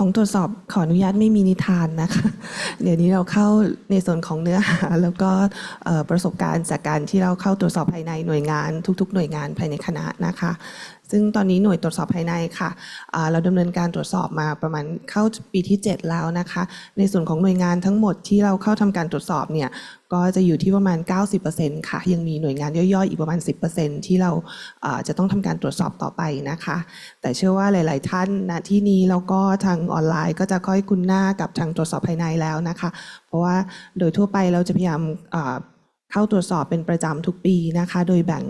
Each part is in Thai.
ของตรวจสอบขออนุญาตไม่มีนิทานนะคะ เดี๋ยวนี้เราเข้าในส่วนของเนื้อหา แล้วก็ประสบการณ์จากการที่เราเข้าตรวจสอบภายในหน่วยงานทุก ๆ หน่วยงานภายในคณะนะคะ ซึ่งตอนนี้หน่วยตรวจสอบภายในค่ะเราดำเนินการตรวจสอบมาประมาณเข้าปีที่ 7 แล้วนะคะ ในส่วนของหน่วยงานทั้งหมดที่เราเข้าทำการตรวจสอบเนี่ยก็จะอยู่ที่ประมาณ 90%ค่ะ ยังมีหน่วยงานย่อยๆ อีกประมาณ 10%ที่เราจะต้องทำการตรวจสอบต่อไปนะคะ แต่เชื่อว่าหลาย ๆ ท่านณที่นี้แล้วก็ทางออนไลน์ ก็จะค่อยคุ้นหน้ากับทางตรวจสอบภายในแล้วนะคะ เพราะว่าโดยทั่วไปเราจะพยายาม เข้าตรวจสอบเป็นประจำทุกปีนะคะ โดยแบ่ง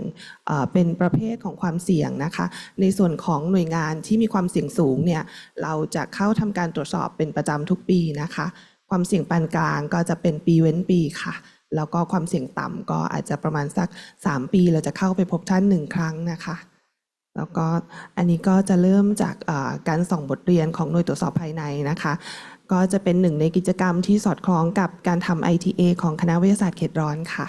เป็นประเภทของความเสี่ยงนะคะ ในส่วนของหน่วยงานที่มีความเสี่ยงสูงเนี่ยเราจะเข้าทำการตรวจสอบเป็นประจำทุกปีนะคะ ความเสี่ยงปานกลางก็จะเป็นปีเว้นปีค่ะ แล้วก็ความเสี่ยงต่ำก็อาจจะประมาณสัก 3 ปี เราจะเข้าไปพบท่านหนึ่งครั้งนะคะแล้วก็อันนี้ก็จะเริ่มจากการส่องบทเรียนของหน่วยตรวจสอบภายในนะคะ ก็จะเป็นหนึ่งในกิจกรรมที่สอดคล้องกับการทำ ITA ของคณะวิทยาศาสตร์เขตร้อนค่ะ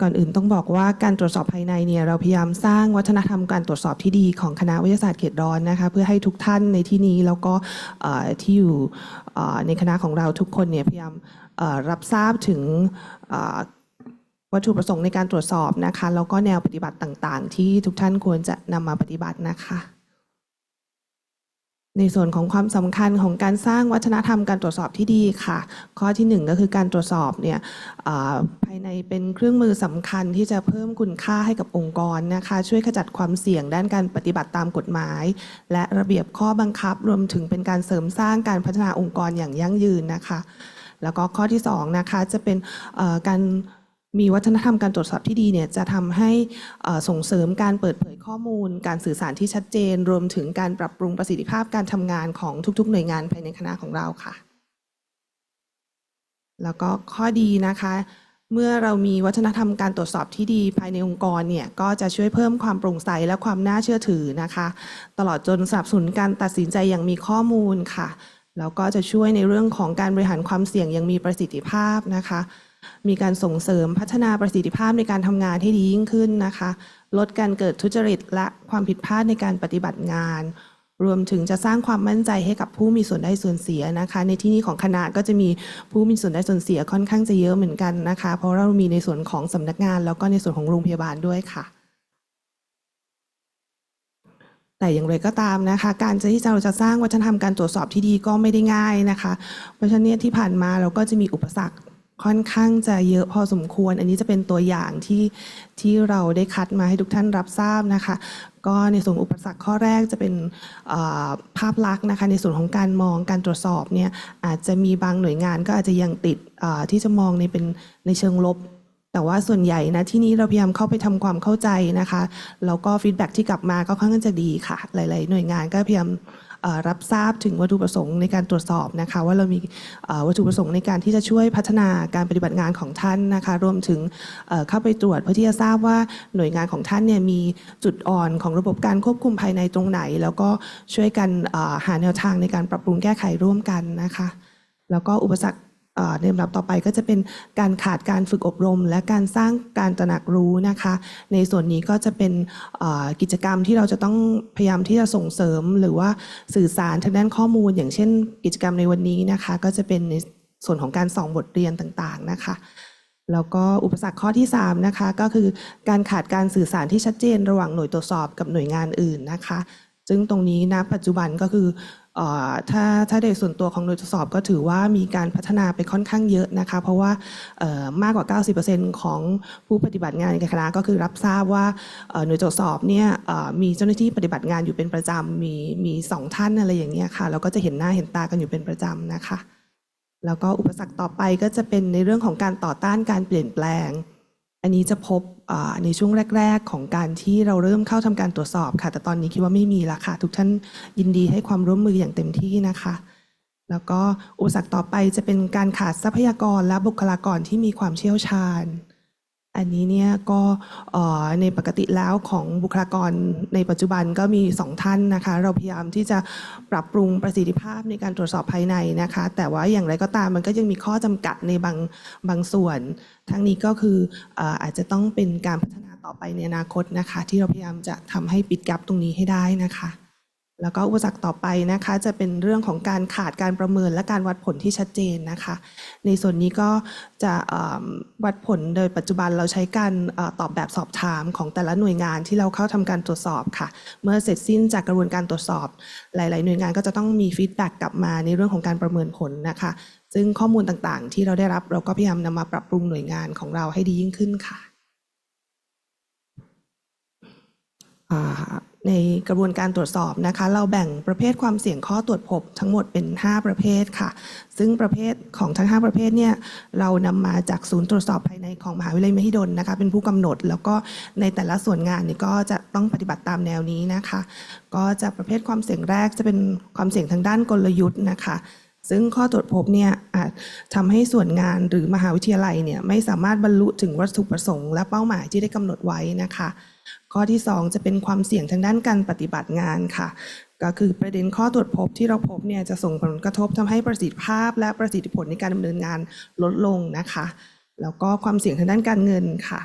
ก่อนอื่นต้องบอกว่าการตรวจสอบภายในเนี่ยเราพยายามสร้างวัฒนธรรมการตรวจสอบที่ดีของคณะวิทยาศาสตร์เขตร้อนนะคะเพื่อให้ทุกท่านในที่นี้แล้วก็ที่อยู่ในคณะของเราทุกคนเนี่ยพยายามรับทราบถึงวัตถุประสงค์ในการตรวจสอบนะคะแล้วก็แนวปฏิบัติต่างๆ ที่ทุกท่านควรจะนำมาปฏิบัตินะคะ ในส่วนของความสำคัญของการสร้างวัฒนธรรมการตรวจสอบที่ดีค่ะ ข้อที่หนึ่งก็คือการตรวจสอบเนี่ยภายในเป็นเครื่องมือสำคัญที่จะเพิ่มคุณค่าให้กับองค์กรนะคะ ช่วยขจัดความเสี่ยงด้านการปฏิบัติตามกฎหมาย และระเบียบข้อบังคับรวมถึงเป็นการเสริมสร้างการพัฒนาองค์กรอย่างยั่งยืนนะคะ แล้วก็ข้อที่สองนะคะจะเป็นการ มีวัฒนธรรมการตรวจสอบที่ดีเนี่ยจะทำให้ส่งเสริมการเปิดเผยข้อมูล การสื่อสารที่ชัดเจน รวมถึงการปรับปรุงประสิทธิภาพการทำงานของทุก ๆ หน่วยงานภายในคณะของเราค่ะ แล้วก็ข้อดีนะคะเมื่อเรามีวัฒนธรรมการตรวจสอบที่ดีภายในองค์กรเนี่ยก็จะช่วยเพิ่มความโปร่งใสและความน่าเชื่อถือนะคะ ตลอดจนสนับสนุนการตัดสินใจอย่างมีข้อมูลค่ะแล้วก็จะช่วยในเรื่องของการบริหารความเสี่ยงอย่างมีประสิทธิภาพนะคะ มีการส่งเสริมพัฒนาประสิทธิภาพในการทำงานให้ดียิ่งขึ้นนะคะ ลดการเกิดทุจริตและความผิดพลาดในการปฏิบัติงาน รวมถึงจะสร้างความมั่นใจให้กับผู้มีส่วนได้ส่วนเสียนะคะ ในที่นี้ของคณะก็จะมีผู้มีส่วนได้ส่วนเสียค่อนข้างจะเยอะเหมือนกันนะคะ เพราะเรามีในส่วนของสำนักงาน แล้วก็ในส่วนของโรงพยาบาลด้วยค่ะแต่อย่างไรก็ตามนะคะ การที่เราจะสร้างวัฒนธรรมการตรวจสอบที่ดีก็ไม่ได้ง่ายนะคะ เพราะฉะนั้นเนี่ยที่ผ่านมาเราก็จะมีอุปสรรค ค่อนข้างจะเยอะพอสมควร อันนี้จะเป็นตัวอย่างที่ที่เราได้คัดมาให้ทุกท่านรับทราบนะคะ ก็ในส่วนอุปสรรคข้อแรกจะเป็นภาพลักษณ์นะคะในส่วนของการมองการตรวจสอบเนี่ยอาจจะมีบางหน่วยงานก็อาจจะยังติดที่จะมองในเป็นในเชิงลบแต่ว่าส่วนใหญ่นะที่นี้เราพยายามเข้าไปทำความเข้าใจนะคะแล้วก็ฟีดแบ็กที่กลับมาก็ค่อนข้างจะดีค่ะ หลาย ๆ หน่วยงานก็พยายาม รับทราบถึงวัตถุประสงค์ในการตรวจสอบนะคะว่าเรามีวัตถุประสงค์ในการที่จะช่วยพัฒนาการปฏิบัติงานของท่านนะคะรวมถึงเข้าไปตรวจเพื่อที่จะทราบว่าหน่วยงานของท่านเนี่ยมีจุดอ่อนของระบบการควบคุมภายในตรงไหน แล้วก็ช่วยกันหาแนวทางในการปรับปรุงแก้ไขร่วมกันนะคะ แล้วก็อุปสรรค ในลำดับต่อไปก็จะเป็นการขาดการฝึกอบรม และการสร้างการตระหนักรู้นะคะ ในส่วนนี้ก็จะเป็นกิจกรรมที่เราจะต้องพยายามที่จะส่งเสริม หรือว่าสื่อสารทางด้านข้อมูล อย่างเช่น กิจกรรมในวันนี้นะคะ ก็จะเป็นในส่วนของการส่องบทเรียนต่างๆนะคะแล้วก็อุปสรรคข้อที่3นะคะก็คือการขาดการสื่อสารที่ชัดเจน ระหว่างหน่วยตรวจสอบกับหน่วยงานอื่นนะคะ ซึ่งตรงนี้ณปัจจุบันก็คือ ถ้าถ้าในส่วนตัวของหน่วยตรวจสอบก็ถือว่ามีการพัฒนาไปค่อนข้างเยอะนะคะ เพราะว่ามากกว่า 90%ของผู้ปฏิบัติงานในคณะก็คือรับทราบว่าหน่วยตรวจสอบเนี่ยมีเจ้าหน้าที่ปฏิบัติงานอยู่เป็นประจำมีมีสองท่านอะไรอย่างเงี้ยค่ะแล้วก็จะเห็นหน้าเห็นตากันอยู่เป็นประจำนะคะ แล้วก็อุปสรรคต่อไปก็จะเป็นในเรื่องของการต่อต้านการเปลี่ยนแปลง อันนี้จะพบในช่วงแรก ๆ ของการที่เราเริ่มเข้าทำการตรวจสอบค่ะ แต่ตอนนี้คิดว่าไม่มีละค่ะ ทุกท่านยินดีให้ความร่วมมืออย่างเต็มที่นะคะ แล้วก็อุปสรรคต่อไปจะเป็นการขาดทรัพยากรและบุคลากรที่มีความเชี่ยวชาญ อันนี้เนี่ยก็ในปกติแล้วของบุคลากรในปัจจุบันก็มีสองท่านนะคะ เราพยายามที่จะปรับปรุงประสิทธิภาพในการตรวจสอบภายในนะคะ แต่ว่าอย่างไรก็ตามมันก็ยังมีข้อจำกัดในบางบางส่วน ทั้งนี้ก็คืออาจจะต้องเป็นการพัฒนาต่อไปในอนาคตนะคะ ที่เราพยายามจะทำให้ปิดกลบตรงนี้ให้ได้นะคะ แล้วก็อุปสรรคต่อไปนะคะจะเป็นเรื่องของการขาดการประเมินและการวัดผลที่ชัดเจนนะคะ ในส่วนนี้ก็จะวัดผลโดยปัจจุบันเราใช้การตอบแบบสอบถามของแต่ละหน่วยงานที่เราเข้าทำการตรวจสอบค่ะ เมื่อเสร็จสิ้นจากกระบวนการตรวจสอบ หลาย ๆ หน่วยงานก็จะต้องมีฟีดแบ็กกลับมาในเรื่องของการประเมินผลนะคะ ซึ่งข้อมูลต่างๆ ที่เราได้รับเราก็พยายามนำมาปรับปรุงหน่วยงานของเราให้ดียิ่งขึ้นค่ะ ในกระบวนการตรวจสอบนะคะ เราแบ่งประเภทความเสี่ยงข้อตรวจพบทั้งหมดเป็น 5 ประเภทค่ะ ซึ่งประเภทของทั้ง 5 ประเภทเนี่ยเรานำมาจากศูนย์ตรวจสอบภายในของมหาวิทยาลัยมหิดลนะคะ เป็นผู้กำหนด แล้วก็ในแต่ละส่วนงานเนี่ยก็จะต้องปฏิบัติตามแนวนี้นะคะ ก็จะประเภทความเสี่ยงแรกจะเป็นความเสี่ยงทางด้านกลยุทธ์นะคะซึ่งข้อตรวจพบเนี่ยอาจทำให้ส่วนงานหรือมหาวิทยาลัยเนี่ยไม่สามารถบรรลุถึงวัตถุประสงค์และเป้าหมายที่ได้กำหนดไว้นะคะ ข้อที่ 2 จะเป็นความเสี่ยงทางด้านการปฏิบัติงานค่ะ ก็คือประเด็นข้อตรวจพบที่เราพบเนี่ยจะส่งผลกระทบทำให้ประสิทธิภาพ และประสิทธิผลในการดำเนินงานลดลงนะคะ แล้วก็ความเสี่ยงทางด้านการเงินค่ะ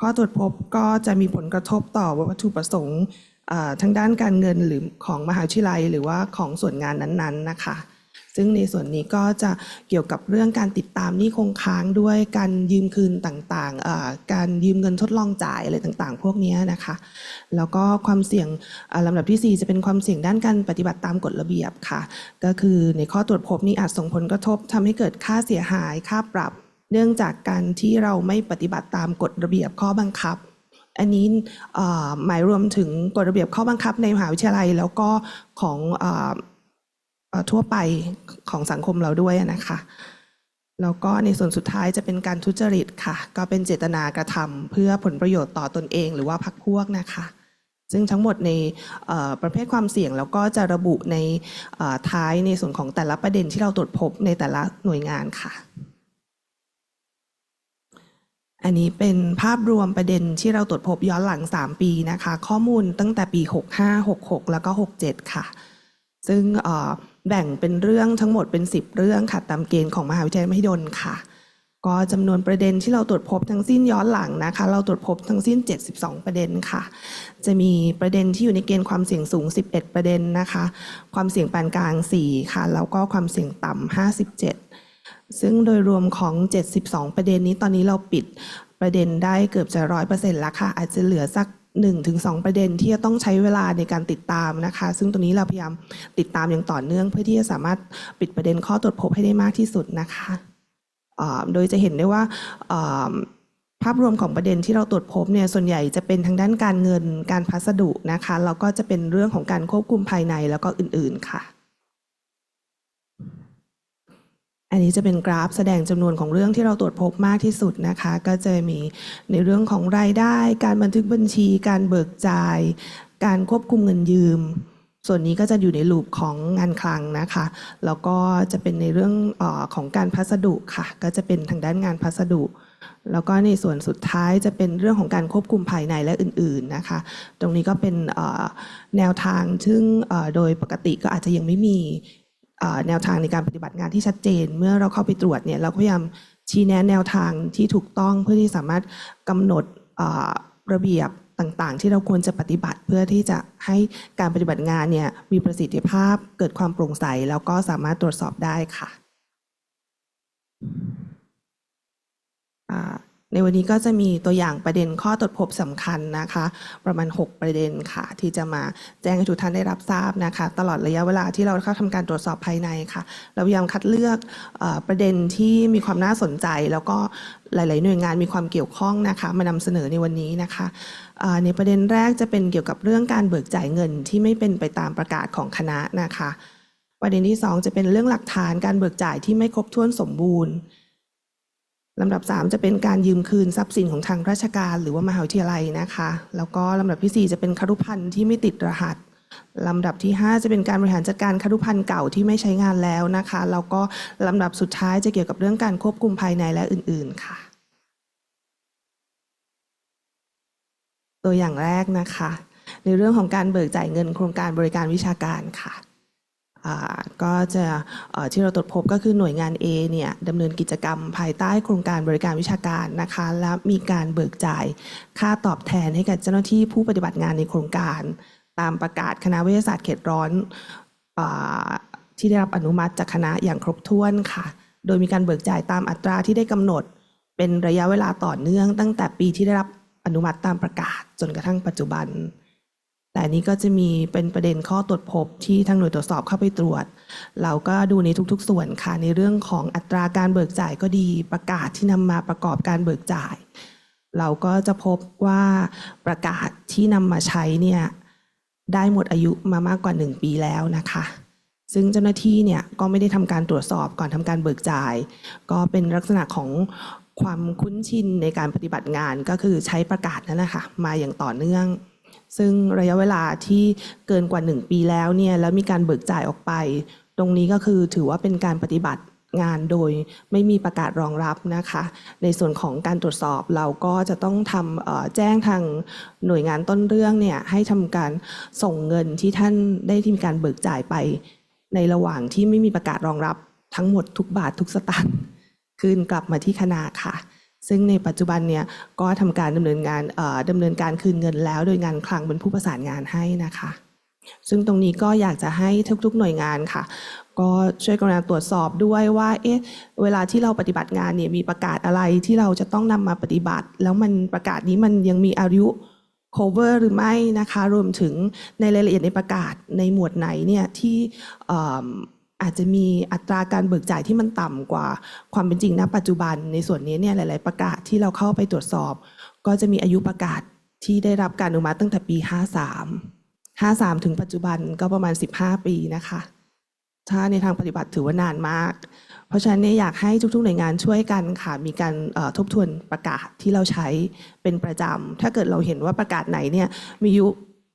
ข้อตรวจพบก็จะมีผลกระทบต่อวัตถุประสงค์ทางด้านการเงินหรือของมหาวิทยาลัย หรือว่าของส่วนงานนั้นๆนะคะ ซึ่งในส่วนนี้ก็จะเกี่ยวกับเรื่องการติดตามหนี้คงค้างด้วยการยืมคืนต่างๆ การยืมเงินทดลองจ่ายอะไรต่างๆ พวกนี้นะคะ แล้วก็ความเสี่ยงอ่าลำดับทีสี่ 4 จะเป็นความเสี่ยงด้านการปฏิบัติตามกฎระเบียบค่ะ ก็คือในข้อตรวจพบนี้อาจส่งผลกระทบทำให้เกิดค่าเสียหายค่าปรับ เนื่องจากการที่เราไม่ปฏิบัติตามกฎระเบียบข้อบังคับอันนี้หมายรวมถึงกฎระเบียบข้อบังคับในมหาวิทยาลัย แล้วก็ของ ทั่วไปของสังคมเราด้วยนะคะ แล้วก็ในส่วนสุดท้ายจะเป็นการทุจริตค่ะ ก็เป็นเจตนากระทำเพื่อผลประโยชน์ต่อตนเองหรือว่าพรรคพวกนะคะ ซึ่งทั้งหมดในประเภทความเสี่ยงแล้วก็จะระบุในท้ายในส่วนของแต่ละประเด็นที่เราตรวจพบในแต่ละหน่วยงานค่ะอันนี้เป็นภาพรวมประเด็นที่เราตรวจพบย้อนหลัง 3 ปีนะคะ ข้อมูลตั้งแต่ปี 65 66 แล้วก็ 67 ค่ะ ซึ่งอ แบ่งเป็นเรื่องทั้งหมดเป็น 10 เรื่องค่ะ ตามเกณฑ์ของมหาวิทยาลัยมหิดลค่ะ ก็จำนวนประเด็นที่เราตรวจพบทั้งสิ้นย้อนหลังนะคะ เราตรวจพบทั้งสิ้น 72 ประเด็นค่ะ จะมีประเด็นที่อยู่ในเกณฑ์ความเสี่ยงสูง 11 ประเด็นนะคะ ความเสี่ยงปานกลาง 4 ค่ะ แล้วก็ความเสี่ยงต่ำ57 ซึ่งโดยรวมของ 72 ประเด็นนี้ตอนนี้เราปิดประเด็นได้เกือบจะร้อยเปอร์เซ็นต์แล้วค่ะ อาจจะเหลือสัก 1-2 ประเด็นที่จะต้องใช้เวลาในการติดตามนะคะ ซึ่งตรงนี้เราพยายามติดตามอย่างต่อเนื่อง เพื่อที่จะสามารถปิดประเด็นข้อตรวจพบให้ได้มากที่สุดนะคะโดยจะเห็นได้ว่าอ่าภาพรวมของประเด็นที่เราตรวจพบเนี่ยส่วนใหญ่จะเป็นทางด้านการเงินการพัสดุนะคะแล้วก็จะเป็นเรื่องของการควบคุมภายในแล้วก็อื่นๆค่ะ อันนี้จะเป็นกราฟแสดงจำนวนของเรื่องที่เราตรวจพบมากที่สุดนะคะ ก็จะมีในเรื่องของรายได้ การบันทึกบัญชี การเบิกจ่าย การควบคุมเงินยืม ส่วนนี้ก็จะอยู่ในลูปของงานคลังนะคะ แล้วก็จะเป็นในเรื่องออของการพัสดุค่ะ ก็จะเป็นทางด้านงานพัสดุ แล้วก็ในส่วนสุดท้ายจะเป็นเรื่องของการควบคุมภายในและอื่น ๆนะคะ ตรงนี้ก็เป็นแนวทางซึ่งโดยปกติก็อาจจะยังไม่มี แนวทางในการปฏิบัติงานที่ชัดเจน เมื่อเราเข้าไปตรวจเนี่ยเราก็พยายามชี้แนะแนวทางที่ถูกต้องเพื่อที่สามารถกำหนดระเบียบต่างๆ ที่เราควรจะปฏิบัติเพื่อที่จะให้การปฏิบัติงานเนี่ยมีประสิทธิภาพเกิดความโปร่งใส แล้วก็สามารถตรวจสอบได้ค่ะ ในวันนี้ก็จะมีตัวอย่างประเด็นข้อตรวจพบสำคัญนะคะ ประมาณ 6 ประเด็นค่ะ ที่จะมาแจ้งให้ทุกท่านได้รับทราบนะคะ ตลอดระยะเวลาที่เราเข้าทำการตรวจสอบภายในค่ะ เราพยายามคัดเลือกอประเด็นที่มีความน่าสนใจ แล้วก็หลาย ๆ หน่วยงานมีความเกี่ยวข้องนะคะ มานำเสนอในวันนี้นะคะในประเด็นแรกจะเป็นเกี่ยวกับเรื่องการเบิกจ่ายเงินที่ไม่เป็นไปตามประกาศของคณะนะคะ ประเด็นที่ 2 จะเป็นเรื่องหลักฐานการเบิกจ่ายที่ไม่ครบถ้วนสมบูรณ์ ลำดับ 3 จะเป็นการยืมคืนทรัพย์สินของทางราชการ หรือว่ามหาวิทยาลัยนะคะ แล้วก็ลำดับทีสี่ 4 จะเป็นคารุพันธ์ที่ไม่ติดรหัสลำดับที่ 5 จะเป็นการบริหารจัดการคารุพันธ์เก่าที่ไม่ใช้งานแล้วนะคะ แล้วก็ลำดับสุดท้ายจะเกี่ยวกับเรื่องการควบคุมภายในและอื่น ๆ ค่ะ ตัวอย่างแรกนะคะ ในเรื่องของการเบิกจ่ายเงินโครงการบริการวิชาการค่ะ ก็จะที่เราตรวจพบก็คือหน่วยงาน A เนี่ยดำเนินกิจกรรมภายใต้โครงการบริการวิชาการนะคะ และมีการเบิกจ่ายค่าตอบแทนให้กับเจ้าหน้าที่ผู้ปฏิบัติงานในโครงการ ตามประกาศคณะวิทยาศาสตร์เขตร้อนอที่ได้รับอนุมัติจากคณะอย่างครบถ้วนค่ะ โดยมีการเบิกจ่ายตามอัตราที่ได้กำหนด เป็นระยะเวลาต่อเนื่อง ตั้งแต่ปีที่ได้รับอนุมัติตามประกาศจนกระทั่งปัจจุบัน แต่นี้ก็จะมีเป็นประเด็นข้อตรวจพบที่ทางหน่วยตรวจสอบเข้าไปตรวจ เราก็ดูในทุกๆ ส่วนค่ะในเรื่องของอัตราการเบิกจ่ายก็ดีประกาศที่นำมาประกอบการเบิกจ่าย เราก็จะพบว่าประกาศที่นำมาใช้เนี่ยได้หมดอายุมามากกว่า 1 ปีแล้วนะคะ ซึ่งเจ้าหน้าที่เนี่ยก็ไม่ได้ทำการตรวจสอบก่อนทำการเบิกจ่าย ก็เป็นลักษณะของความคุ้นชินในการปฏิบัติงานก็คือใช้ประกาศนั่นนะคะมาอย่างต่อเนื่อง ซึ่งระยะเวลาที่เกินกว่า 1 ปีแล้วเนี่ยแล้วมีการเบิกจ่ายออกไป ตรงนี้ก็คือถือว่าเป็นการปฏิบัติงานโดยไม่มีประกาศรองรับนะคะ ในส่วนของการตรวจสอบเราก็จะต้องทำแจ้งทางหน่วยงานต้นเรื่องเนี่ยให้ทำการส่งเงินที่ท่านได้ที่มีการเบิกจ่ายไป ในระหว่างที่ไม่มีประกาศรองรับทั้งหมดทุกบาททุกสตางค์คืนกลับมาที่คณะค่ะ ซึ่งในปัจจุบันเนี่ยก็ทำการดำเนินงานดำเนินการคืนเงินแล้ว โดยงานคลังเป็นผู้ประสานงานให้นะคะซึ่งตรงนี้ก็อยากจะให้ทุกๆหน่วยงานค่ะ ก็ช่วยกรุณาตรวจสอบด้วยว่า เอ๊ะ เวลาที่เราปฏิบัติงานเนี่ยมีประกาศอะไรที่เราจะต้องนำมาปฏิบัติ แล้วมันประกาศนี้มันยังมีอายุ cover หรือไม่นะคะ รวมถึงในรายละเอียดในประกาศในหมวดไหนเนี่ยที่ อาจจะมีอัตราการเบิกจ่ายที่มันต่ำกว่าความเป็นจริงณปัจจุบัน ในส่วนนี้เนี่ยหลาย ๆ ประกาศที่เราเข้าไปตรวจสอบ ก็จะมีอายุประกาศที่ได้รับการอนุมัติตั้งแต่ปี 53 53 ถึงปัจจุบันก็ประมาณ 15 ปีนะคะ ถ้าในทางปฏิบัติถือว่านานมาก เพราะฉะนั้นเนี่ยอยากให้ทุกๆหน่วยงานช่วยกันค่ะมีการทบทวนประกาศที่เราใช้เป็นประจำถ้าเกิดเราเห็นว่าประกาศไหนเนี่ยมีอายุ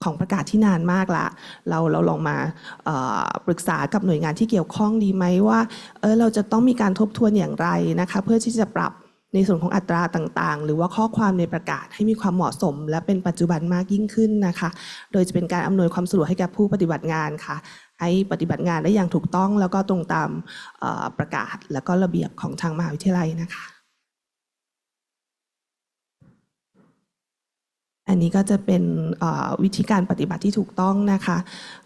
ของประกาศที่นานมากละ เราเราลองมาปรึกษากับหน่วยงานที่เกี่ยวข้องดีไหมว่าเออเราจะต้องมีการทบทวนอย่างไรนะคะเพื่อที่จะปรับในส่วนของอัตราต่างๆ หรือว่าข้อความในประกาศให้มีความเหมาะสม และเป็นปัจจุบันมากยิ่งขึ้นนะคะ โดยจะเป็นการอำนวยความสะดวกให้กับผู้ปฏิบัติงานค่ะ ให้ปฏิบัติงานได้อย่างถูกต้องแล้วก็ตรงตามประกาศ แล้วก็ระเบียบของทางมหาวิทยาลัยนะคะ อันนี้ก็จะเป็นวิธีการปฏิบัติที่ถูกต้องนะคะ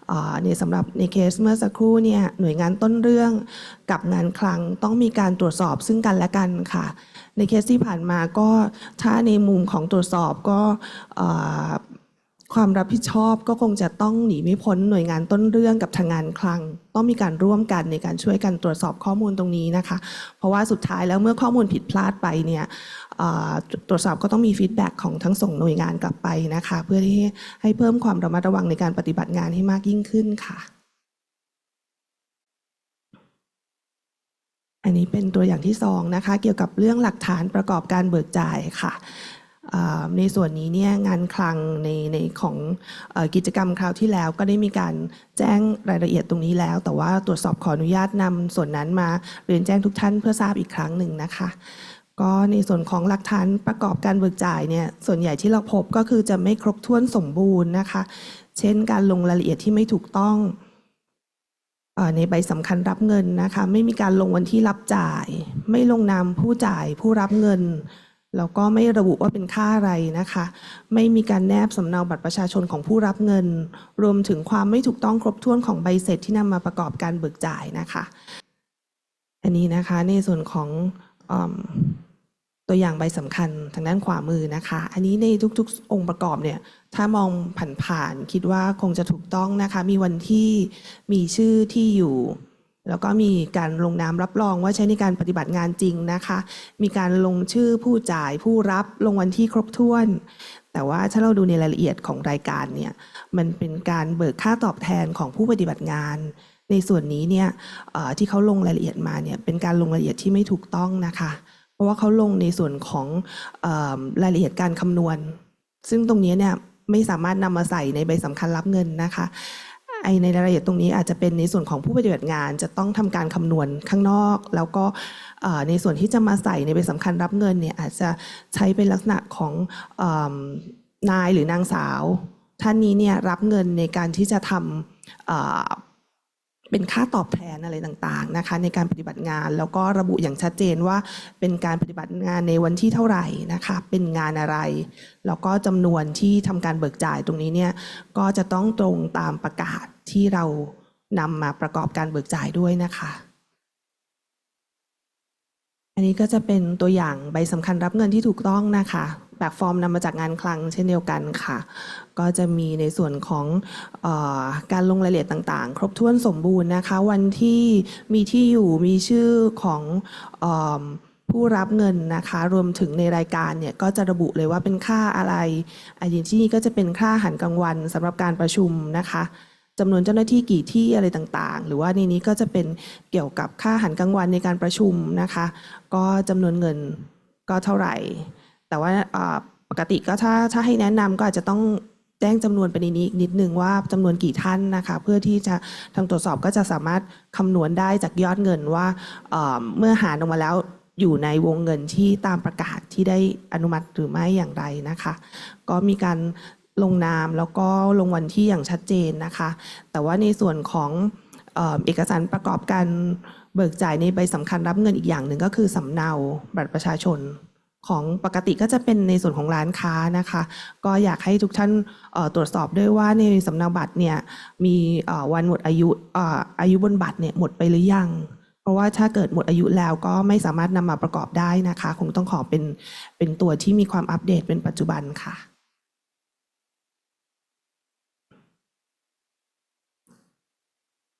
เอ่อในสำหรับในเคสเมื่อสักครู่เนี่ยหน่วยงานต้นเรื่องกับงานคลังต้องมีการตรวจสอบซึ่งกันและกันค่ะ ในเคสที่ผ่านมาก็ถ้าในมุมของตรวจสอบก็ความรับผิดชอบก็คงจะต้องหนีไม่พ้นหน่วยงานต้นเรื่องกับทางงานคลัง ต้องมีการร่วมกันในการช่วยกันตรวจสอบข้อมูลตรงนี้นะคะ เพราะว่าสุดท้ายแล้วเมื่อข้อมูลผิดพลาดไปเนี่ย ตรวจสอบก็ต้องมีฟีดแบ็กของทั้งส่งหน่วยงานกลับไปนะคะ เพื่อที่ให้เพิ่มความระมัดระวังในการปฏิบัติงานให้มากยิ่งขึ้นค่ะ อันนี้เป็นตัวอย่างที่สองนะคะ เกี่ยวกับเรื่องหลักฐานประกอบการเบิกจ่ายค่ะในส่วนนี้เนี่ยงานคลังในในของอกิจกรรมคราวที่แล้วก็ได้มีการแจ้งรายละเอียดตรงนี้แล้ว แต่ว่าตรวจสอบขออนุญาตนำส่วนนั้นมาเรียนแจ้งทุกท่านเพื่อทราบอีกครั้งหนึ่งนะคะ ก็ในส่วนของหลักฐานประกอบการเบิกจ่ายเนี่ยส่วนใหญ่ที่เราพบก็คือจะไม่ครบถ้วนสมบูรณ์นะคะ เช่นการลงรายละเอียดที่ไม่ถูกต้องในใบสำคัญรับเงินนะคะ ไม่มีการลงวันที่รับจ่าย ไม่ลงนามผู้จ่ายผู้รับเงินแล้วก็ไม่ระบุว่าเป็นค่าอะไรนะคะ ไม่มีการแนบสำเนาบัตรประชาชนของผู้รับเงิน รวมถึงความไม่ถูกต้องครบถ้วนของใบเสร็จที่นำมาประกอบการเบิกจ่ายนะคะ อันนี้นะคะในส่วนของ ตัวอย่างใบสำคัญทางด้านขวามือนะคะ อันนี้ในทุกๆ องค์ประกอบเนี่ย ถ้ามองผ่านๆคิดว่าคงจะถูกต้องนะคะ มีวันที่มีชื่อที่อยู่ แล้วก็มีการลงนามรับรองว่าใช้ในการปฏิบัติงานจริงนะคะ มีการลงชื่อผู้จ่ายผู้รับลงวันที่ครบถ้วน แต่ว่าถ้าเราดูในรายละเอียดของรายการเนี่ย มันเป็นการเบิกค่าตอบแทนของผู้ปฏิบัติงาน ในส่วนนี้เนี่ยที่เขาลงรายละเอียดมาเนี่ยเป็นการลงรายละเอียดที่ไม่ถูกต้องนะคะ เพราะว่าเขาลงในส่วนของอรายละเอียดการคำนวณ ซึ่งตรงนี้เนี่ยไม่สามารถนำมาใส่ในใบสำคัญรับเงินนะคะไอในรายละเอียดตรงนี้อาจจะเป็นในส่วนของผู้ปฏิบัติงานจะต้องทำการคำนวณข้างนอก แล้วก็ในส่วนที่จะมาใส่ในใบสำคัญรับเงินเนี่ยอาจจะใช้เป็นลักษณะของอนายหรือนางสาว ท่านนี้เนี่ยรับเงินในการที่จะทำ เป็นค่าตอบแทนอะไรต่างๆนะคะในการปฏิบัติงาน แล้วก็ระบุอย่างชัดเจนว่าเป็นการปฏิบัติงานในวันที่เท่าไหร่นะคะเป็นงานอะไร แล้วก็จำนวนที่ทำการเบิกจ่ายตรงนี้เนี่ยก็จะต้องตรงตามประกาศที่เรานำมาประกอบการเบิกจ่ายด้วยนะคะ นนี้ก็จะเป็นตัวอย่างใบสำคัญรับเงินที่ถูกต้องนะคะแบบฟอร์มนำมาจากงานคลังเช่นเดียวกันค่ะ ก็จะมีในส่วนของออการลงรายละเอียดต่างๆ ครบถ้วนสมบูรณ์นะคะ วันที่มีที่อยู่มีชื่อของออผู้รับเงินนะคะ รวมถึงในรายการเนี่ยก็จะระบุเลยว่าเป็นค่าอะไรอันอย่างที่นี่ก็จะเป็นค่าอาหารกลางวันสำหรับการประชุมนะคะ จำนวนเจ้าหน้าที่กี่ที่อะไรต่างๆ หรือว่าในนี้ก็จะเป็นเกี่ยวกับค่าอาหารกลางวันในการประชุมนะคะ ก็จำนวนเงินก็เท่าไหร่ แต่ว่าปกติก็ถ้าถ้าให้แนะนำก็อาจจะต้องแจ้งจำนวนไปในนี้อีกนิดนึงว่าจำนวนกี่ท่านนะคะ เพื่อที่จะทางตรวจสอบก็จะสามารถคำนวณได้จากยอดเงินว่าเอ่อเมื่อหารออกมาแล้วอยู่ในวงเงินที่ตามประกาศที่ได้อนุมัติหรือไม่อย่างไรนะคะ ก็มีการ ลงนามแล้วก็ลงวันที่อย่างชัดเจนนะคะ แต่ว่าในส่วนของเอกสารประกอบการเบิกจ่ายในใบสำคัญรับเงินอีกอย่างหนึ่งก็คือสำเนาบัตรประชาชน ของปกติก็จะเป็นในส่วนของร้านค้านะคะ ก็อยากให้ทุกท่านตรวจสอบด้วยว่าในสำเนาบัตรเนี่ยมีวันหมดอายุอายุบนบัตรเนี่ยหมดไปหรือยัง เพราะว่าถ้าเกิดหมดอายุแล้วก็ไม่สามารถนำมาประกอบได้นะคะ คงต้องขอเป็นเป็นตัวที่มีความอัปเดตเป็นปัจจุบันค่ะ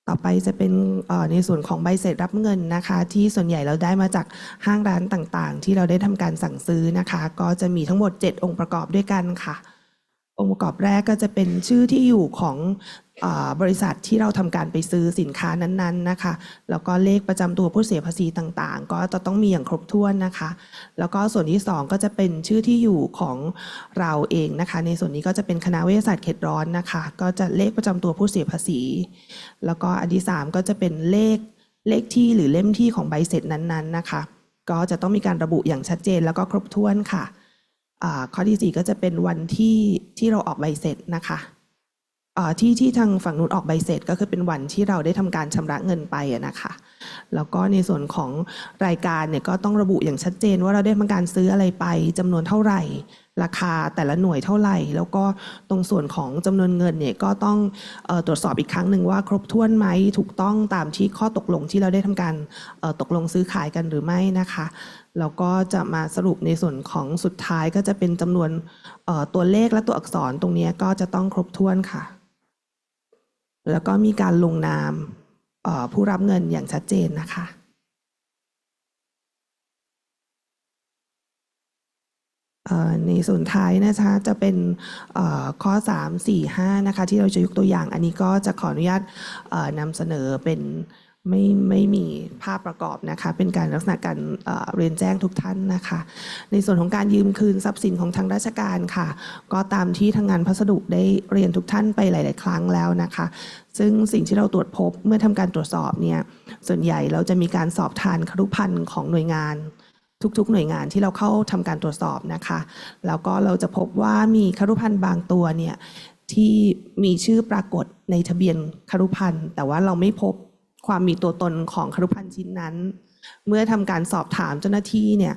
ต่อไปจะเป็นในส่วนของใบเสร็จรับเงินนะคะ ที่ส่วนใหญ่เราได้มาจากห้างร้านต่างๆ ที่เราได้ทำการสั่งซื้อนะคะ ก็จะมีทั้งหมด 7 องค์ประกอบด้วยกันค่ะ องค์ประกอบแรกก็จะเป็นชื่อที่อยู่ของ บริษัทที่เราทำการไปซื้อสินค้านั้นๆนะคะ แล้วก็เลขประจำตัวผู้เสียภาษีต่างๆ ก็จะต้องมีอย่างครบถ้วนนะคะ แล้วก็ส่วนที่ 2 ก็จะเป็นชื่อที่อยู่ของเราเองนะคะ ในส่วนนี้ก็จะเป็นคณะวิทยาศาสตร์เขตร้อนนะคะ ก็จะเลขประจำตัวผู้เสียภาษี แล้วก็อันที่ 3 ก็จะเป็นเลขเลขที่หรือเล่มที่ของใบเสร็จนั้นๆนะคะ ก็จะต้องมีการระบุอย่างชัดเจนแล้วก็ครบถ้วนค่ะข้อที่ 4 ก็จะเป็นวันที่ที่เราออกใบเสร็จนะคะ ที่ที่ทางฝั่งนู้นออกใบเสร็จก็คือเป็นวันที่เราได้ทำการชำระเงินไปนะคะ แล้วก็ในส่วนของรายการเนี่ยก็ต้องระบุอย่างชัดเจนว่าเราได้ทำการซื้ออะไรไปจำนวนเท่าไหร่ ราคาแต่ละหน่วยเท่าไหร่ แล้วก็ตรงส่วนของจำนวนเงินเนี่ยก็ต้องออตรวจสอบอีกครั้งหนึ่งว่าครบถ้วนไหมถูกต้องตามที่ข้อตกลงที่เราได้ทำการตกลงซื้อขายกันหรือไม่นะคะแล้วก็จะมาสรุปในส่วนของสุดท้ายก็จะเป็นจำนวนตัวเลขและตัวอักษรตรงนี้ก็จะต้องครบถ้วนค่ะ แล้วก็มีการลงนามผู้รับเงินอย่างชัดเจนนะคะในส่วนท้ายนะคะจะเป็นเอ่อข้อ 3 4 5 นะคะที่เราจะยกตัวอย่าง อันนี้ก็จะขออนุญาตนำเสนอเป็น ไม่ไม่มีภาพประกอบนะคะ เป็นการลักษณะการเเรียนแจ้งทุกท่านนะคะ ในส่วนของการยืมคืนทรัพย์สินของทางราชการค่ะ ก็ตามที่ทางงานพัสดุได้เรียนทุกท่านไปหลาย ๆ ครั้งแล้วนะคะ ซึ่งสิ่งที่เราตรวจพบเมื่อทำการตรวจสอบเนี่ยส่วนใหญ่เราจะมีการสอบทานครุพันธ์ของหน่วยงานทุกๆ หน่วยงานที่เราเข้าทำการตรวจสอบนะคะ แล้วก็เราจะพบว่ามีครุพันธ์บางตัวเนี่ยที่มีชื่อปรากฏในทะเบียนครุพันธ์แต่ว่าเราไม่พบ ความมีตัวตนของครุพันธ์ชิ้นนั้น เมื่อทำการสอบถามเจ้าหน้าที่เนี่ย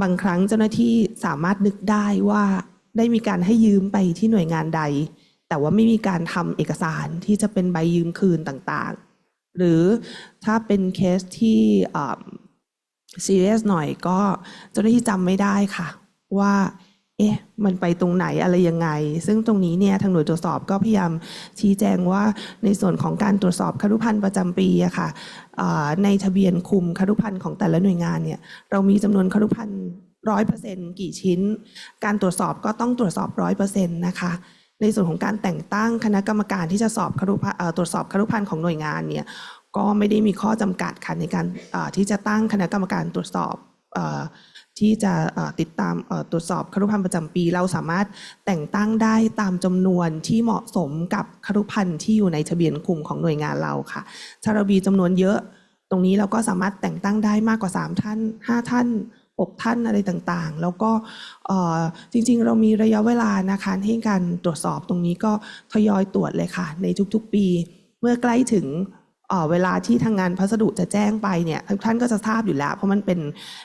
บางครั้งเจ้าหน้าที่สามารถนึกได้ว่าได้มีการให้ยืมไปที่หน่วยงานใด แต่ว่าไม่มีการทำเอกสารที่จะเป็นใบยืมคืนต่างๆ หรือถ้าเป็นเคสที่ซีเรียสหน่อยก็เจ้าหน้าที่จำไม่ได้ค่ะ ว่า เอ๊ะมันไปตรงไหนอะไรยังไง ซึ่งตรงนี้เนี่ยทางหน่วยตรวจสอบก็พยายามชี้แจงว่าในส่วนของการตรวจสอบคารุพันธ์ประจำปีอะค่ะในทะเบียนคุมคารุพันธ์ของแต่ละหน่วยงานเนี่ยเรามีจำนวนคารุพันธ์ร้อยเปอร์เซ็นต์กี่ชิ้น การตรวจสอบก็ต้องตรวจสอบร้อยเปอร์เซ็นต์นะคะในส่วนของการแต่งตั้งคณะกรรมการที่จะสอบคารุพันธ์ตรวจสอบคารุพันธ์ของหน่วยงานเนี่ยก็ไม่ได้มีข้อจำกัดค่ะในการที่จะตั้งคณะกรรมการตรวจสอบ ที่จะติดตามตรวจสอบครุพันธ์ประจำปี เราสามารถแต่งตั้งได้ตามจำนวนที่เหมาะสมกับครุพันธ์ที่อยู่ในทะเบียนคุมของหน่วยงานเราค่ะถ้าเรามีจำนวนเยอะ ตรงนี้เราก็สามารถแต่งตั้งได้มากกว่า 3 ท่าน 5 ท่าน6ท่านอะไรต่างๆ แล้วก็จริงๆ เรามีระยะเวลานะคะให้การตรวจสอบตรงนี้ก็ทยอยตรวจเลยค่ะ ในทุกๆปี เมื่อใกล้ถึง เวลาที่ทางงานพัสดุจะแจ้งไปเนี่ยทุกท่านก็จะทราบอยู่แล้ว เพราะมันเป็น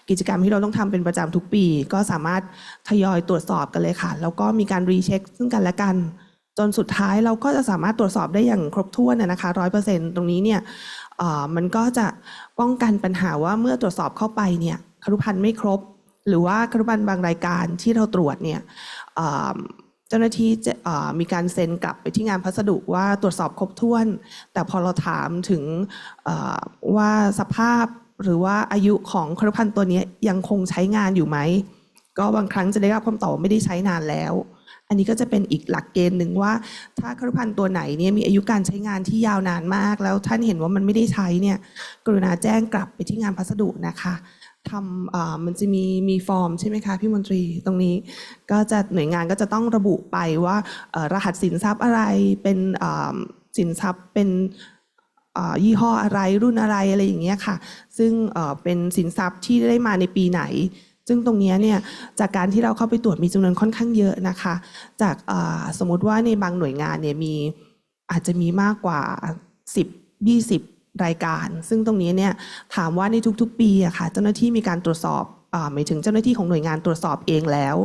กิจกรรมที่เราต้องทำเป็นประจำทุกปี ก็สามารถทยอยตรวจสอบกันเลยค่ะ แล้วก็มีการรีเช็คซึ่งกันและกัน จนสุดท้ายเราก็จะสามารถตรวจสอบได้อย่างครบถ้วนนะนะคะร้อยเปอร์เซ็นต์ตรงนี้เนี่ยมันก็จะป้องกันปัญหาว่าเมื่อตรวจสอบเข้าไปเนี่ยครุพันธ์ไม่ครบ หรือว่าครุพันธ์บางรายการที่เราตรวจเนี่ย จ้าหน้าที่จะมีการเซ็นกลับไปที่งานพัสดุว่าตรวจสอบครบถ้วน แต่พอเราถามถึงว่าสภาพหรือว่าอายุของครุพันธ์ตัวนี้ยยังคงใช้งานอยู่ไหม ก็บางครั้งจะได้รับคำตอบว่าไม่ได้ใช้นานแล้ว อันนี้ก็จะเป็นอีกหลักเกณฑ์หนึ่งว่า ถ้าครุพันธ์ตัวไหนเนี่ยมีอายุการใช้งานที่ยาวนานมาก แล้วท่านเห็นว่ามันไม่ได้ใช้เนี่ยกรุณาแจ้งกลับไปที่งานพัสดุนะคะ ทำมันจะมีมีฟอร์มใช่ไหมคะพี่มนตรีตรงนี้ก็จะหน่วยงานก็จะต้องระบุไปว่ารหัสสินทรัพย์อะไรเป็นสินทรัพย์เป็นยี่ห้ออะไรรุ่นอะไรอะไรอย่างเงี้ยค่ะ ซึ่งเป็นสินทรัพย์ที่ได้มาในปีไหน ซึ่งตรงนี้เนี่ยจากการที่เราเข้าไปตรวจมีจำนวนค่อนข้างเยอะนะคะ จากสมมติว่าในบางหน่วยงานเนี่ยมีอาจจะมีมากกว่า 10 20 รายการ ซึ่งตรงนี้เนี่ยถามว่าในทุกๆ ปีอะค่ะเจ้าหน้าที่มีการตรวจสอบหมายถึงเจ้าหน้าที่ของหน่วยงานตรวจสอบเองแล้ว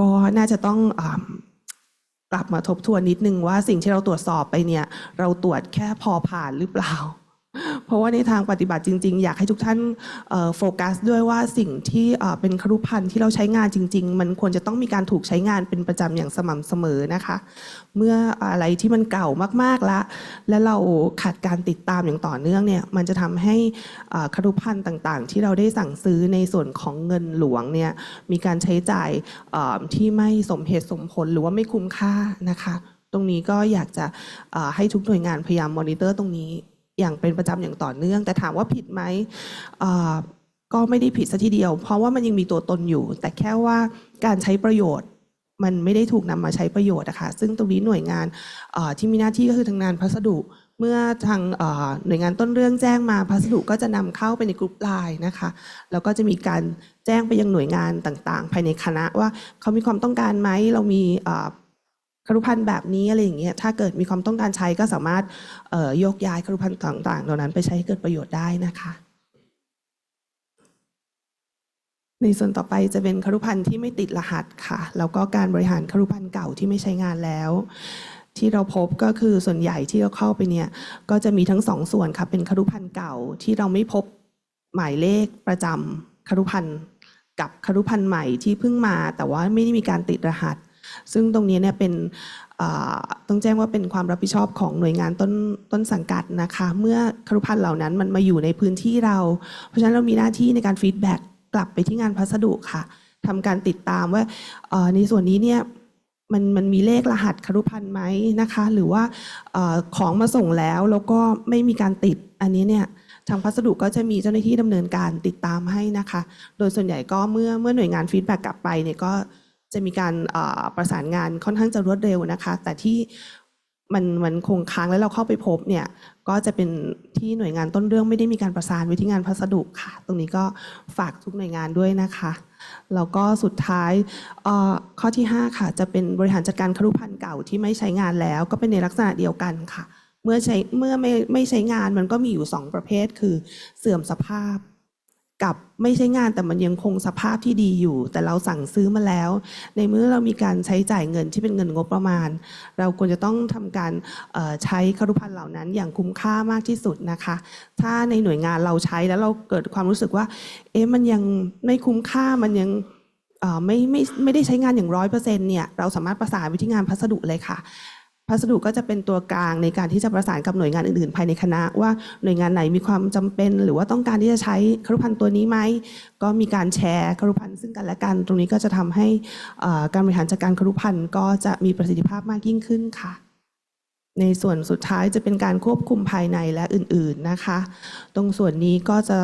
ก็น่าจะต้องอกลับมาทบทวนนิดนึงว่าสิ่งที่เราตรวจสอบไปเนี่ย เราตรวจแค่พอผ่านหรือเปล่า เพราะว่าในทางปฏิบัติจริง ๆ อยากให้ทุกท่านโฟกัสด้วยว่าสิ่งที่เป็นครุพันธ์ที่เราใช้งานจริง ๆ มันควรจะต้องมีการถูกใช้งานเป็นประจำอย่างสม่ำเสมอนะคะ เมื่ออะไรที่มันเก่ามากๆแล้วและเราขาดการติดตามอย่างต่อเนื่องเนี่ยมันจะทำให้ครุพันธ์ต่างๆ ที่เราได้สั่งซื้อในส่วนของเงินหลวงเนี่ยมีการใช้จ่ายที่ไม่สมเหตุสมผลหรือว่าไม่คุ้มค่านะคะ ตรงนี้ก็อยากจะให้ทุกหน่วยงานพยายามมอนิเตอร์ตรงนี้ อย่างเป็นประจำอย่างต่อเนื่อง แต่ถามว่าผิดไหมก็ไม่ได้ผิดซะทีเดียว เพราะว่ามันยังมีตัวตนอยู่ แต่แค่ว่าการใช้ประโยชน์มันไม่ได้ถูกนำมาใช้ประโยชน์นะคะซึ่งตรงนี้หน่วยงานที่มีหน้าที่ก็คือทางงานพัสดุ เมื่อทางหน่วยงานต้นเรื่องแจ้งมาพัสดุก็จะนำเข้าไปในกลุ่มไลน์นะคะแล้วก็จะมีการแจ้งไปยังหน่วยงานต่างๆ ภายในคณะว่าเขามีความต้องการไหมเรามี ครุพันธ์แบบนี้อะไรอย่างเงี้ยถ้าเกิดมีความต้องการใช้ก็สามารถโยกย้ายครุพันธ์ต่างๆ เหล่านั้นไปใช้ให้เกิดประโยชน์ได้นะคะในส่วนต่อไปจะเป็นครุพันธ์ที่ไม่ติดรหัสค่ะ แล้วก็การบริหารครุพันธ์เก่าที่ไม่ใช้งานแล้ว ที่เราพบก็คือส่วนใหญ่ที่เราเข้าไปเนี่ยก็จะมีทั้งสองส่วนค่ะเป็นครุพันธ์เก่าที่เราไม่พบหมายเลขประจำครุพันธ์กับครุพันธ์ใหม่ที่เพิ่งมา แต่ว่าไม่ได้มีการติดรหัส ซึ่งตรงนี้เนี่ยเป็นต้องแจ้งว่าเป็นความรับผิดชอบของหน่วยงานต้นต้นสังกัดนะคะ เมื่อครุพันธ์เหล่านั้นมันมาอยู่ในพื้นที่เรา เพราะฉะนั้นเรามีหน้าที่ในการฟีดแบ็กกลับไปที่งานพัสดุค่ะทำการติดตามว่าในส่วนนี้เนี่ยมันมันมีเลขรหัสครุพันธ์ไหมนะคะ หรือว่าอของมาส่งแล้วแล้วก็ไม่มีการติดอันนี้เนี่ยทางพัสดุก็จะมีเจ้าหน้าที่ดำเนินการติดตามให้นะคะ โดยส่วนใหญ่ก็เมื่อเมื่อหน่วยงานฟีดแบ็กกลับไปเนี่ยก็ จะมีการประสานงานค่อนข้างจะรวดเร็วนะคะ แต่ที่มันมันคงค้างแล้วเราเข้าไปพบเนี่ยก็จะเป็นที่หน่วยงานต้นเรื่องไม่ได้มีการประสานไปที่งานพัสดุค่ะ ตรงนี้ก็ฝากทุกหน่วยงานด้วยนะคะแล้วก็สุดท้ายข้อที่ 5 ค่ะ จะเป็นบริหารจัดการครุพันธ์เก่าที่ไม่ใช้งานแล้ว ก็เป็นในลักษณะเดียวกันค่ะ เมื่อใช้เมื่อไม่ไม่ใช้งานมันก็มีอยู่ 2 ประเภทคือเสื่อมสภาพ กับไม่ใช้งานแต่มันยังคงสภาพที่ดีอยู่ แต่เราสั่งซื้อมาแล้ว ในเมื่อเรามีการใช้จ่ายเงินที่เป็นเงินงบประมาณ เราควรจะต้องทำการใช้ครุพันธ์เหล่านั้นอย่างคุ้มค่ามากที่สุดนะคะ ถ้าในหน่วยงานเราใช้แล้วเราเกิดความรู้สึกว่า เอ๊ะมันยังไม่คุ้มค่ามันยังไม่ไม่ไม่ได้ใช้งานอย่างร้อยเปอร์เซ็นต์เนี่ยเราสามารถประสานไปที่งานพัสดุเลยค่ะ พัสดุก็จะเป็นตัวกลางในการที่จะประสานกับหน่วยงานอื่นๆ ภายในคณะ ว่าหน่วยงานไหนมีความจำเป็น หรือว่าต้องการที่จะใช้ครุพันธ์ตัวนี้ไหมก็มีการแชร์ครุพันธ์ซึ่งกันและกัน ตรงนี้ก็จะทำให้การบริหารจัดการครุพันธ์ก็จะมีประสิทธิภาพมากยิ่งขึ้นค่ะ ในส่วนสุดท้ายจะเป็นการควบคุมภายในและอื่นๆนะคะ ตรงส่วนนี้ก็จะ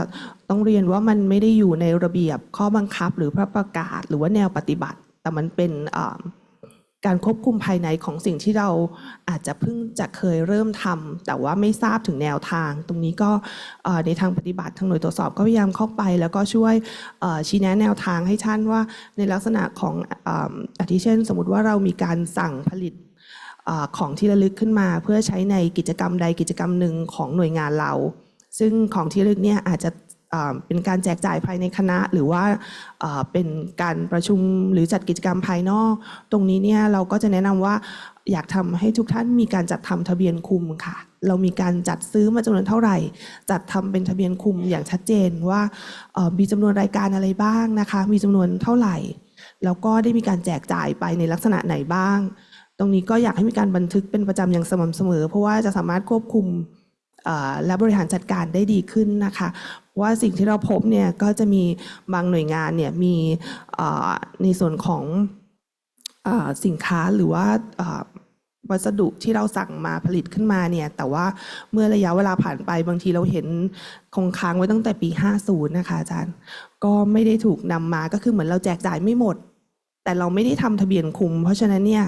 ต้องเรียนว่ามันไม่ได้อยู่ในระเบียบข้อบังคับ หรือพระประกาศ หรือว่าแนวปฏิบัติ แต่มันเป็นเการควบคุมภายในของสิ่งที่เราอาจจะเพิ่งจะเคยเริ่มทำแต่ว่าไม่ทราบถึงแนวทาง ตรงนี้ก็ในทางปฏิบัติทางหน่วยตรวจสอบก็พยายามเข้าไป แล้วก็ช่วยชี้แนะแนวทางให้ท่านว่าในลักษณะของอาทิเช่น สมมติว่าเรามีการสั่งผลิตอของที่ระลึกขึ้นมา เพื่อใช้ในกิจกรรมใดกิจกรรมหนึ่งของหน่วยงานเรา ซึ่งของที่ระลึกเนี่ยอาจจะ เป็นการแจกจ่ายภายในคณะ หรือว่าเป็นการประชุมหรือจัดกิจกรรมภายนอก ตรงนี้เนี่ยเราก็จะแนะนำว่าอยากทำให้ทุกท่านมีการจัดทำทะเบียนคุมค่ะ เรามีการจัดซื้อมาจำนวนเท่าไหร่ จัดทำเป็นทะเบียนคุมอย่างชัดเจนว่ามีจำนวนรายการอะไรบ้างนะคะ มีจำนวนเท่าไหร่ แล้วก็ได้มีการแจกจ่ายไปในลักษณะไหนบ้าง ตรงนี้ก็อยากให้มีการบันทึกเป็นประจำอย่างสม่ำเสมอ เพราะว่าจะสามารถควบคุม และบริหารจัดการได้ดีขึ้นนะคะ ว่าสิ่งที่เราพบเนี่ยก็จะมีบางหน่วยงานเนี่ยมีในส่วนของอสินค้าหรือว่าวัสดุที่เราสั่งมาผลิตขึ้นมาเนี่ยแต่ว่าเมื่อระยะเวลาผ่านไปบางทีเราเห็นคงค้างไว้ตั้งแต่ปี 50 นะคะอาจารย์ ก็ไม่ได้ถูกนำมาก็คือเหมือนเราแจกจ่ายไม่หมด แต่เราไม่ได้ทำทะเบียนคุม เพราะฉะนั้นเนี่ย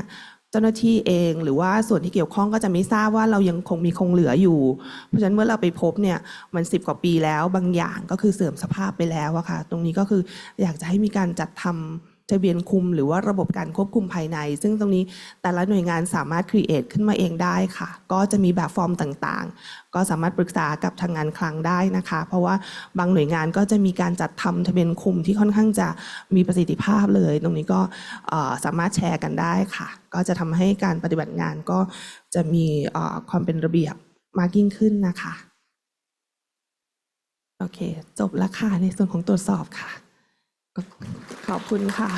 เจ้าหน้าที่เอง หรือว่าส่วนที่เกี่ยวข้องก็จะไม่ทราบว่าเรายังคงมีคงเหลืออยู่ เพราะฉะนั้นเมื่อเราไปพบเนี่ยมันสิบกว่าปีแล้วบางอย่างก็คือเสื่อมสภาพไปแล้วอะค่ะ ตรงนี้ก็คืออยากจะให้มีการจัดทำ ทะเบียนคุม หรือว่าระบบการควบคุมภายใน ซึ่งตรงนี้แต่ละหน่วยงานสามารถครีเอทขึ้นมาเองได้ค่ะ ก็จะมีแบบฟอร์มต่างๆ ก็สามารถปรึกษากับทางงานคลังได้นะคะ เพราะว่าบางหน่วยงานก็จะมีการจัดทำทะเบียนคุมที่ค่อนข้างจะมีประสิทธิภาพเลย ตรงนี้ก็สามารถแชร์กันได้ค่ะ ก็จะทำให้การปฏิบัติงานก็จะมีความเป็นระเบียบมากยิ่งขึ้นนะคะ โอเค จบแล้วค่ะ ในส่วนของตรวจสอบค่ะ ขอบคุณค่ะ